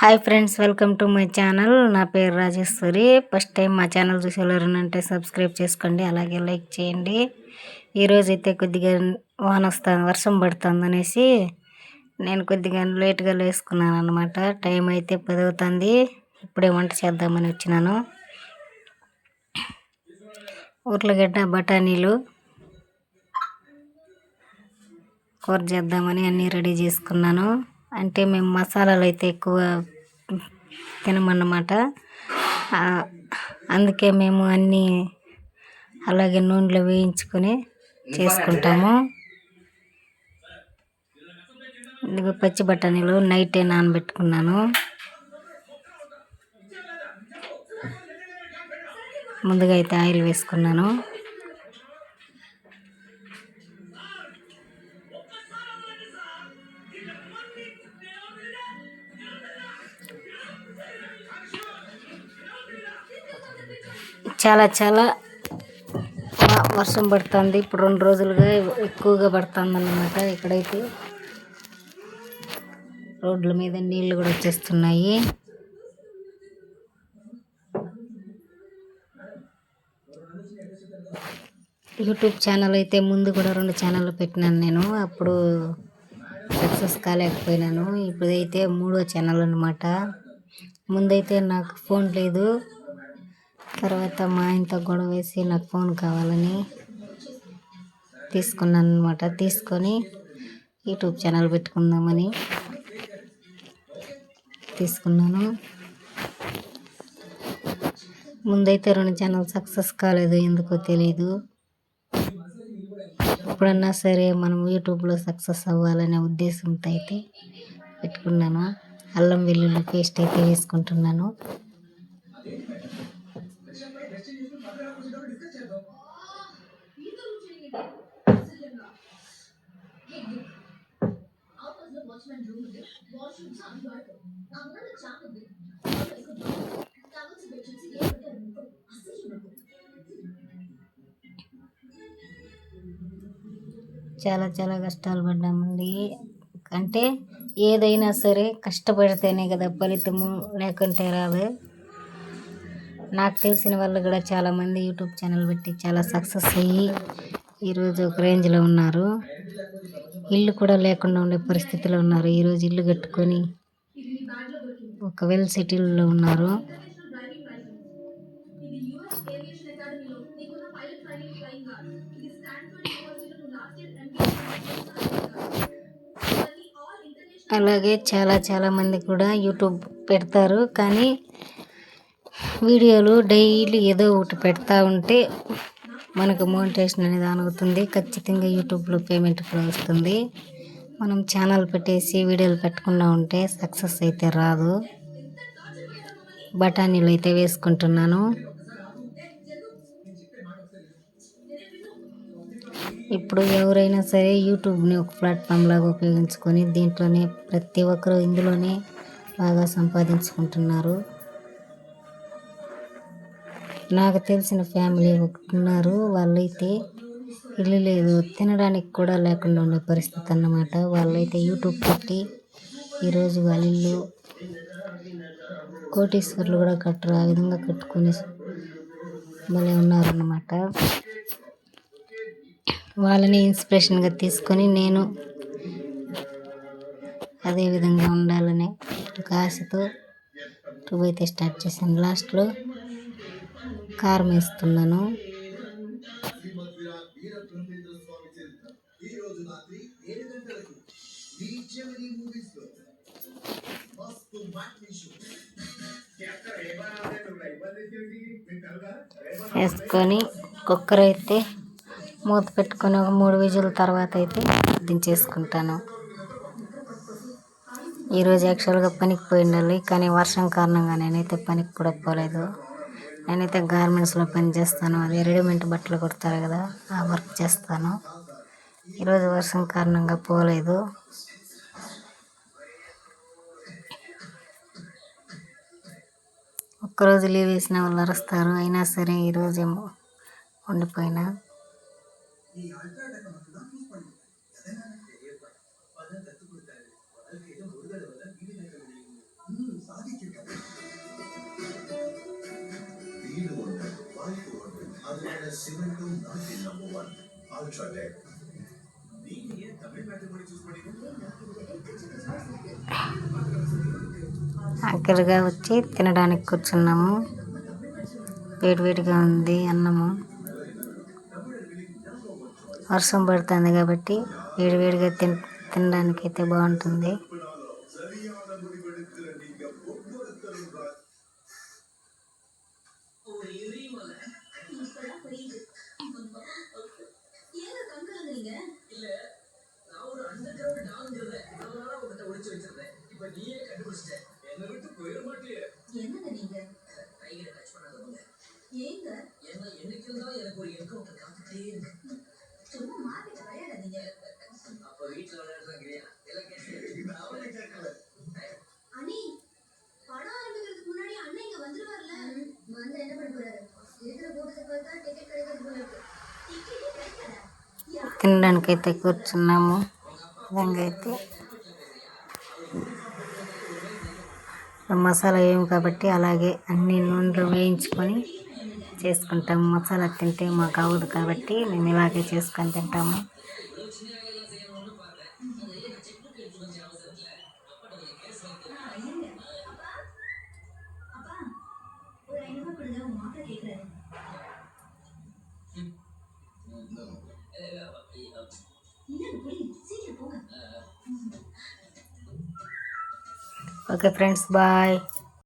Hi friends welcome to my channel నా పేరు Rajeshwari. First time మా ఛానల్ చూసేవారంటే సబ్స్క్రైబ్ చేసుకోండి అలాగే లైక్ చేయండి. ఈరోజు అయితే కొద్దిగా వాన వస్తుంది వర్షం పడుతుంది అనేసి నేను కొద్దిగా లేట్గా లేసుకున్నాను అనమాట టైం అయితే పదవుతుంది. ఇప్పుడే వంట చేద్దామని వచ్చినాను. ఉర్లగడ్డ బఠానీలు కూర చేద్దామని అన్నీ రెడీ చేసుకున్నాను. అంటే మేము మసాలాలు అయితే ఎక్కువ తినమన్నమాట. అందుకే మేము అన్నీ అలాగే నూనెలో వేయించుకొని చేసుకుంటాము. ఇదిగో పచ్చి బఠానీలు నైటే నానబెట్టుకున్నాను. ముందుగా అయితే ఆయిల్ వేసుకున్నాను. చాలా చాలా వర్షం పడుతుంది. ఇప్పుడు రెండు రోజులుగా ఎక్కువగా పడుతుంది అన్నమాట ఇక్కడైతే. రోడ్ల మీద నీళ్ళు కూడా వచ్చేస్తున్నాయి. యూట్యూబ్ ఛానల్ అయితే ముందు కూడా రెండు ఛానళ్ళు పెట్టినాను నేను. అప్పుడు సక్సెస్ కాలేకపోయినాను. ఇప్పుడైతే మూడో ఛానల్ అనమాట ముందైతే నాకు ఫోన్ లేదు. తర్వాత మా ఆయనతో గొడవ వేసి నాకు ఫోన్ కావాలని తీసుకున్నాను అనమాట తీసుకొని యూట్యూబ్ ఛానల్ పెట్టుకుందామని తీసుకున్నాను. ముందైతే రెండు ఛానల్ సక్సెస్ కాలేదు ఎందుకో తెలియదు ఎప్పుడన్నా సరే మనం యూట్యూబ్లో సక్సెస్ అవ్వాలనే ఉద్దేశంతో అయితే పెట్టుకున్నాను. అల్లం వెల్లుల్లి పేస్ట్ అయితే వేసుకుంటున్నాను. చాలా చాలా కష్టాలు పడ్డామండి అంటే ఏదైనా సరే కష్టపడితేనే కదా ఫలితము లేకుంటే రాదు. నాకు తెలిసిన వాళ్ళు కూడా చాలామంది యూట్యూబ్ ఛానల్ పెట్టి చాలా సక్సెస్ అయ్యి ఈరోజు ఒక రేంజ్లో ఉన్నారు. ఇల్లు కూడా లేకుండా ఉండే పరిస్థితిలో ఉన్నారు. ఈరోజు ఇల్లు కట్టుకొని ఒక వెల్ సిటీల్లో ఉన్నారు. అలాగే చాలా చాలామంది కూడా యూట్యూబ్ పెడతారు. కానీ వీడియోలు డైలీ ఏదో ఒకటి పెడతా ఉంటే మనకు మోనిటేషన్ అనేది ఆన్ అవుతుంది. ఖచ్చితంగా యూట్యూబ్లో పేమెంట్ కూడా వస్తుంది. మనం ఛానల్ పెట్టేసి వీడియోలు పెట్టకుండా ఉంటే సక్సెస్ అయితే రాదు. బఠానీలు అయితే వేసుకుంటున్నాను. ఇప్పుడు ఎవరైనా సరే యూట్యూబ్ని ఒక ప్లాట్ఫామ్ లాగా ఉపయోగించుకొని దీంట్లోనే ప్రతి ఒక్కరు ఇందులోనే బాగా సంపాదించుకుంటున్నారు. నాకు తెలిసిన ఫ్యామిలీ ఒకటి ఉన్నారు. వాళ్ళైతే ఇల్లు లేదు. తినడానికి కూడా లేకుండా ఉండే పరిస్థితి అన్నమాట. వాళ్ళైతే యూట్యూబ్ పెట్టి ఈరోజు వాళ్ళ ఇల్లు కోటీశ్వర్లు కూడా కట్టరు. ఆ విధంగా కట్టుకొని భలే ఉన్నారన్నమాట. వాళ్ళని ఇన్స్పిరేషన్గా తీసుకొని నేను అదే విధంగా ఉండాలని ఒక ఆశతో ట్యూబ్ అయితే స్టార్ట్ చేశాను లాస్ట్లో కారం వేస్తున్నాను. వేసుకొని కుక్కర్ అయితే మూత పెట్టుకొని ఒక మూడు విజుల తర్వాత అయితే దించేసుకుంటాను ఈరోజు యాక్చువల్గా పనికి పోయి ఉండాలి కానీ వర్షం కారణంగా నేనైతే పనికి కూడా పోలేదు. నేనైతే గార్మెంట్స్లో పని చేస్తాను. అదే రెడీమేడ్ బట్టలు కుడతారు కదా ఆ వర్క్ చేస్తాను. ఈరోజు వర్షం కారణంగా పోలేదు. ఒక్కరోజు లీవ్ వేసిన వాళ్ళు అరుస్తారు. అయినా సరే ఈరోజేమో ఉండిపోయినా. అక్కడిగా వచ్చి తినడానికి కూర్చున్నాము. వేడివేడిగా ఉంది అన్నము. వర్షం పడుతుంది కాబట్టి వేడివేడిగా తిన్ తినడానికి అయితే బాగుంటుంది. சொல்றீங்க இல்ல நான் ஒரு அண்டர் கிரவுண்ட் டாங்கிறத இவ்வளவு நாளா உங்ககிட்ட ஒளிச்சு வச்சிருந்தேன். இப்ப நீயே கண்டுபிடிச்சிட்ட. என்ன விட்டு போயிட மாட்டியே. என்னங்க நீங்க? டைகரை டச் பண்ணாதவங்க. ஏங்க? ஏன்னா என்னைக்கு இருந்தாலும் எனக்கு ஒரு என்கவுண்டர் காத்துட்டே இருக்கு. சும்மா மாறிட்டு விளையாடாதீங்க. அப்ப வீட்டுல விளையாடுறாங்க இல்லையா எல்லாம் கேட்டு அனி படம் ஆரம்பிக்கிறதுக்கு முன்னாடி அண்ணன் என்ன பண்ண போறாரு? இருக்கிற போட்டத்தை பார்த்தா டிக்கெட் கிடைக்கிறது போல இருக்கு. டிக்கெட் கிடைக்காதா తినడానికి అయితే కూర్చున్నాము. విధంగా అయితే. మసాలా ఏం కాబట్టి అలాగే అన్ని నూనెలో వేయించుకొని చేసుకుంటాము. మసాలా తింటే మాకు అవ్వదు కాబట్టి మేము ఇలాగే చేసుకొని తింటాము. Okay, friends, bye.